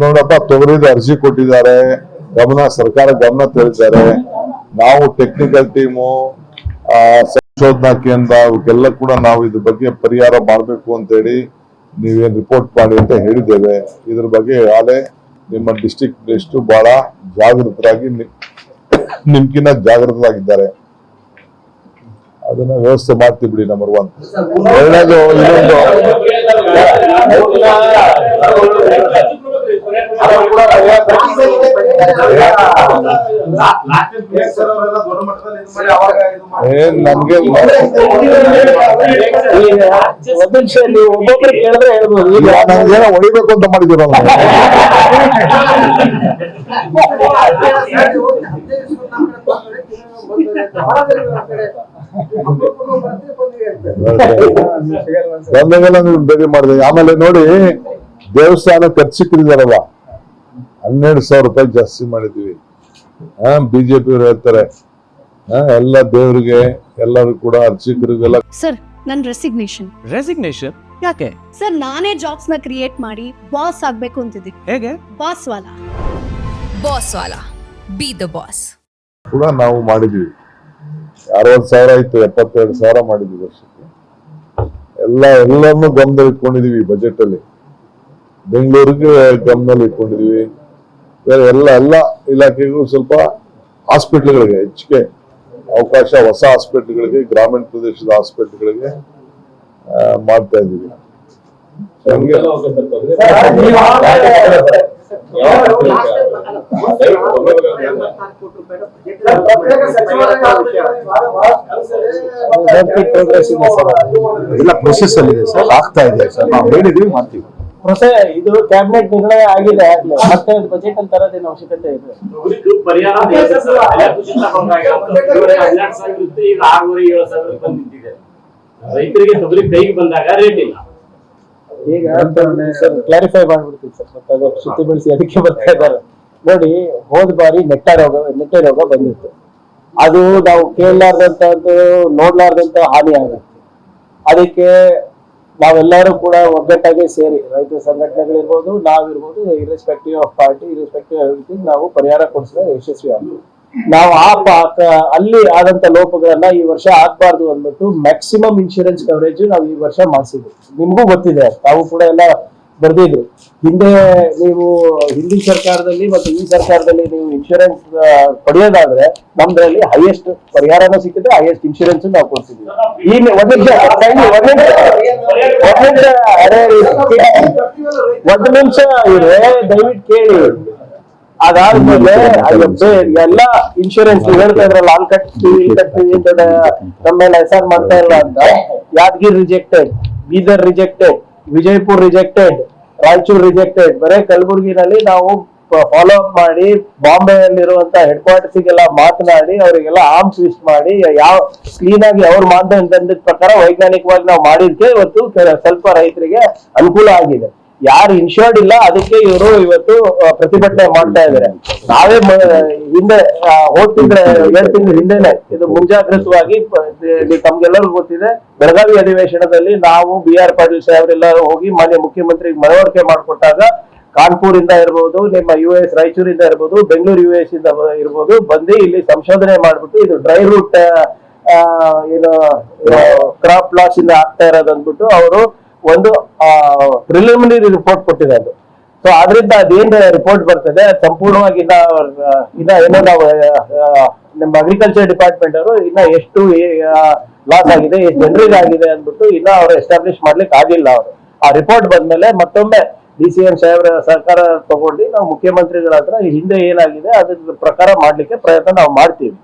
ನೋಡಪ್ಪ, ತೊಗರಿದ ಅರ್ಜಿ ಕೊಟ್ಟಿದ್ದಾರೆ. ಗಮನ, ಸರ್ಕಾರ ಗಮನ ತಿಳಿದ್ದಾರೆ ನಾವು ಟೆಕ್ನಿಕಲ್ ಟೀಮು ಸಂಶೋಧನಾ ಕೇಂದ್ರ, ಅವಕ್ಕೆಲ್ಲ ಕೂಡ ನಾವು ಇದ್ರ ಬಗ್ಗೆ ಪರಿಹಾರ ಮಾಡಬೇಕು ಅಂತೇಳಿ ನೀವೇನು ರಿಪೋರ್ಟ್ ಮಾಡಿ ಅಂತ ಹೇಳಿದ್ದೇವೆ. ಇದ್ರ ಬಗ್ಗೆ ಆಲೆ ನಿಮ್ಮ ಡಿಸ್ಟಿಕ್ ಎಷ್ಟು ಬಹಳ ಜಾಗೃತರಾಗಿ ನಿಮ್ಕಿನ್ನ ಜಾಗೃತರಾಗಿದ್ದಾರೆ. ಅದನ್ನ ವ್ಯವಸ್ಥೆ ಮಾಡ್ತೀವಿ ಬಿಡಿ ನಂಬರ್ ಒನ್ ಇನ್ನೊಂದು. ಏನ್ ನಮ್ಗೆ ಒಬ್ಬೊಬ್ರು ಕೇಳಿದ್ರೆ ಹೇಳ್ಬೋದು ಈಗ ನಮ್ಗೇನೋ ಹೊಡಿಬೇಕು ಅಂತ ಮಾಡಿದಿರಲ್ಲ ಬೇರೆ ಮಾಡಿದೆ. ಆಮೇಲೆ ನೋಡಿ ದೇವಸ್ಥಾನ ಖರ್ಚಿಕ್ಕಿದಾರಲ್ಲ ಹನ್ನೆರಡು ಸಾವಿರ ರೂಪಾಯಿ ಜಾಸ್ತಿ ಮಾಡಿದೀವಿ ಹಾ ಬಿಜೆಪಿ ಅವ್ರು ಹೇಳ್ತಾರೆ. ಹಾ ಎಲ್ಲ ದೇವರಿಗೆ ಎಲ್ಲರೂ ಕೂಡ ಅರ್ಚಕರಿಗೆಲ್ಲ ಸರ್ ನನ್ ರೆಸಿಗ್ನೇಷನ್ ರೆಸಿಗ್ನೇಷನ್ ಯಾಕೆ? ಸರ್ ನಾನೇ ಜಾಬ್ಸ್ನ ಕ್ರಿಯೇಟ್ ಮಾಡಿ ಬಾಸ್ ಆಗ್ಬೇಕು ಅಂತಿದ್ದೀನಿ. ಹೇಗೆ? ಬಾಸ್ ವಾಲಾ. ಬಾಸ್ ವಾಲಾ. ಬಿ ದ ಬಾಸ್ ಕೂಡ ನಾವು ಮಾಡಿದೀವಿ ಅರವತ್ತು ಸಾವಿರ ಆಯ್ತು ಎಪ್ಪತ್ತೆರಡು ಸಾವಿರ ಮಾಡಿದ್ವಿ ವರ್ಷಕ್ಕೆ. ಎಲ್ಲ ಎಲ್ಲರನ್ನೂ ಗಮನದಲ್ಲಿ ಇಟ್ಕೊಂಡಿದೀವಿ ಬಜೆಟ್ ಅಲ್ಲಿ. ಬೆಂಗಳೂರಿಗೆ ಗಮನದಲ್ಲಿ ಇಟ್ಕೊಂಡಿದೀವಿ. ಬೇರೆ ಎಲ್ಲ ಎಲ್ಲ ಇಲಾಖೆಗೂ ಸ್ವಲ್ಪ ಹಾಸ್ಪಿಟ್ಲ್ಗಳಿಗೆ ಹೆಚ್ಚಿಗೆ ಅವಕಾಶ ಹೊಸ ಹಾಸ್ಪಿಟ್ಲ್ಗಳಿಗೆ ಗ್ರಾಮೀಣ ಪ್ರದೇಶದ ಹಾಸ್ಪಿಟ್ಲ್ಗಳಿಗೆ ಮಾಡ್ತಾ ಇದ್ದೀವಿ ಹಂಗೆ. ಪ್ರೋಗ್ರೆಸ್ ಇದೆ ಸರ್ ಎಲ್ಲ ಪ್ರೊಸೆಸ್ ಅಲ್ಲಿ ಇದೆ ಸರ್. ಆಗ್ತಾ ಇದೆ ಸರ್. ನಾವು ಹೇಳಿದೀವಿ ಮಾಡ್ತೀವಿ. ಇದು ಕ್ಯಾಬಿನೆಟ್ ನಿರ್ಣಯ ಆಗಿದೆ. ಮತ್ತೆ ಬಜೆಟ್ ಅಲ್ಲಿ ತರೋದೇನು ಅವಶ್ಯಕತೆ ಇದೆ? ರೈತರಿಗೆ ತೊಗರಿ ಕೈಗೆ ಬಂದಾಗ ರೇಟ್ ಇಲ್ಲ ಈಗ ಸರ್ ಕ್ಲಾರಿಫೈ ಮಾಡ್ಬಿಡ್ತೀವಿ ಸರ್. ಮತ್ತೆ ಅದು ಸುತ್ತಿ ಬೆಳೆಸಿ ಅದಕ್ಕೆ ಬರ್ತಾ ಇದ್ದಾರೆ. ನೋಡಿ ಹೋದ ಬಾರಿ ನೆಟ್ಟ ರೋಗ ನೆಟ್ಟೆ ರೋಗ ಬಂದಿತ್ತು. ಅದು ನಾವು ಕೇಳಲಾರ್ದಂತದ್ದು ನೋಡ್ಲಾರ್ದಂತ ಹಾನಿ ಆಗುತ್ತೆ. ಅದಕ್ಕೆ ನಾವೆಲ್ಲರೂ ಕೂಡ ಒಗ್ಗಟ್ಟಾಗಿ ಸೇರಿ, ರೈತ ಸಂಘಟನೆಗಳಿರ್ಬೋದು, ನಾವಿರ್ಬೋದು irrespective of party irrespective everything ನಾವು ಪರಿಹಾರ ಕೊಡಿಸಿದ್ರೆ ಯಶಸ್ವಿ ಆಗ್ತೀವಿ ನಾವು ಆ ಅಲ್ಲಿ ಆದಂತ ಲೋಪಗಳನ್ನ ಈ ವರ್ಷ ಆಗ್ಬಾರ್ದು ಅಂದ್ಬಿಟ್ಟು ಮ್ಯಾಕ್ಸಿಮಮ್ ಇನ್ಶೂರೆನ್ಸ್ ಕವರೇಜ್ ನಾವು ಈ ವರ್ಷ ಮಾಡಿಸಿದ್ವಿ. ನಿಮಗೂ ಗೊತ್ತಿದೆ, ತಾವು ಕೂಡ ಎಲ್ಲ ಬರ್ದಿದ್ರು. ಹಿಂದೆ ನೀವು ಹಿಂದಿನ ಸರ್ಕಾರದಲ್ಲಿ ಮತ್ತು ಈ ಸರ್ಕಾರದಲ್ಲಿ ನೀವು ಇನ್ಶೂರೆನ್ಸ್ ಪಡೆಯೋದಾದ್ರೆ ನಮ್ದ್ರಲ್ಲಿ ಹೈಯೆಸ್ಟ್ ಪರಿಹಾರನೂ ಸಿಕ್ಕಿದ್ರೆ ಹೈಯೆಸ್ಟ್ ಇನ್ಶೂರೆನ್ಸ್ ನಾವು ಕೊಡ್ತಿದ್ವಿ ಈ ಒಂದ್ ನಿಮಿಷ ಒಂದ್ ಇವ್ರೆ ದಯವಿಟ್ಟು ಕೇಳಿ. ಅದಾದ್ಮೇಲೆ ಎಲ್ಲ ಇನ್ಶೂರೆನ್ಸ್ ಹೇಳ್ತಾ ಇದ್ರಲ್ಲ ಕಟ್ ಕಟ್ ನಮ್ಮ ಮೇಲೆ ಹೆಸರು ಮಾಡ್ತಾ ಇಲ್ಲ ಅಂತ. Yadgiri rejected Bidar rejected Vijayapur rejected Raichur rejected ಬರೇ ಕಲಬುರಗಿನಲ್ಲಿ ನಾವು ಫಾಲೋ ಅಪ್ ಮಾಡಿ ಬಾಂಬೆಯಲ್ಲಿರುವಂತ ಹೆಡ್ ಕ್ವಾರ್ಟರ್ಸ್ ಗೆಲ್ಲ ಮಾತನಾಡಿ, ಅವರಿಗೆಲ್ಲ ಆರ್ಮ್ಸ್ ಲಿಸ್ಟ್ ಮಾಡಿ, ಯಾವ ಕ್ಲೀನ್ ಆಗಿ ಅವ್ರ ಮಾನದಂಡದ ಪ್ರಕಾರ ವೈಜ್ಞಾನಿಕವಾಗಿ ನಾವು ಮಾಡಿದ್ಕೆ ಇವತ್ತು ಸ್ವಲ್ಪ ರೈತರಿಗೆ ಅನುಕೂಲ ಆಗಿದೆ. ಯಾರು ಇನ್ಶೂರ್ಡ್ ಇಲ್ಲ, ಅದಕ್ಕೆ ಇವರು ಇವತ್ತು ಪ್ರತಿಭಟನೆ ಮಾಡ್ತಾ ಇದ್ದಾರೆ ನಾವೇ ಹಿಂದೆ ತಿಂಗಳ ಎರಡು ತಿಂಗಳ ಹಿಂದೆನೆ ಇದು ಮುಂಜಾಗ್ರತವಾಗಿ ತಮ್ಗೆಲ್ಲರಿಗೂ ಗೊತ್ತಿದೆ. ಬೆಳಗಾವಿ ಅಧಿವೇಶನದಲ್ಲಿ ನಾವು ಬಿ ಆರ್ ಪಾಟೀಲ್ ಸಾಹೇಬ್ರೆಲ್ಲ ಹೋಗಿ ಮಾನ್ಯ ಮುಖ್ಯಮಂತ್ರಿಗೆ ಮನವರಿಕೆ ಮಾಡಿಕೊಟ್ಟಾಗ ಕಾನ್ಪುರ್ ಇಂದ ಇರ್ಬೋದು, ನಿಮ್ಮ ಯು ಎಸ್, ರಾಯಚೂರಿಂದ ಇರ್ಬೋದು, ಬೆಂಗಳೂರು ಯು ಎಸ್ ಇಂದ ಇರ್ಬೋದು, ಬಂದು ಇಲ್ಲಿ ಸಂಶೋಧನೆ ಮಾಡ್ಬಿಟ್ಟು ಇದು ಡ್ರೈ ರೂಟ್ ಏನು ಕ್ರಾಪ್ ಲಾಸ್ ಇಂದ ಆಗ್ತಾ ಇರೋದು ಅಂದ್ಬಿಟ್ಟು ಅವರು ಒಂದು ಪ್ರಿಲಿಮಿನರಿ ರಿಪೋರ್ಟ್ ಕೊಟ್ಟಿದೆ ಕೊಟ್ಟಿರೋದು ಸೊ ಅದರಿಂದ ಅದೇನ್ ರಿಪೋರ್ಟ್ ಬರ್ತದೆ ಸಂಪೂರ್ಣವಾಗಿ ಇನ್ನ ಏನೋ ನಾವು ನಮ್ಮ ಅಗ್ರಿಕಲ್ಚರ್ ಡಿಪಾರ್ಟ್ಮೆಂಟ್ ಅವರು ಇನ್ನ ಎಷ್ಟು ಲಾಸ್ ಆಗಿದೆ, ಎಷ್ಟು ಜನರಿಗೆ ಆಗಿದೆ ಅಂದ್ಬಿಟ್ಟು ಇನ್ನ ಅವ್ರು ಎಸ್ಟಾಬ್ಲಿಷ್ ಮಾಡ್ಲಿಕ್ಕೆ ಆಗಿಲ್ಲ ಅವರು. ಆ ರಿಪೋರ್ಟ್ ಬಂದ್ಮೇಲೆ ಮತ್ತೊಮ್ಮೆ ಡಿ ಸಿ ಎಂ ಸಾಹೇಬ್ರ ಸರ್ಕಾರ ತಗೊಂಡು ನಾವು ಮುಖ್ಯಮಂತ್ರಿಗಳ ಹತ್ರ ಹಿಂದೆ ಏನಾಗಿದೆ ಅದ್ರ ಪ್ರಕಾರ ಮಾಡ್ಲಿಕ್ಕೆ ಪ್ರಯತ್ನ ನಾವು ಮಾಡ್ತೀವಿ.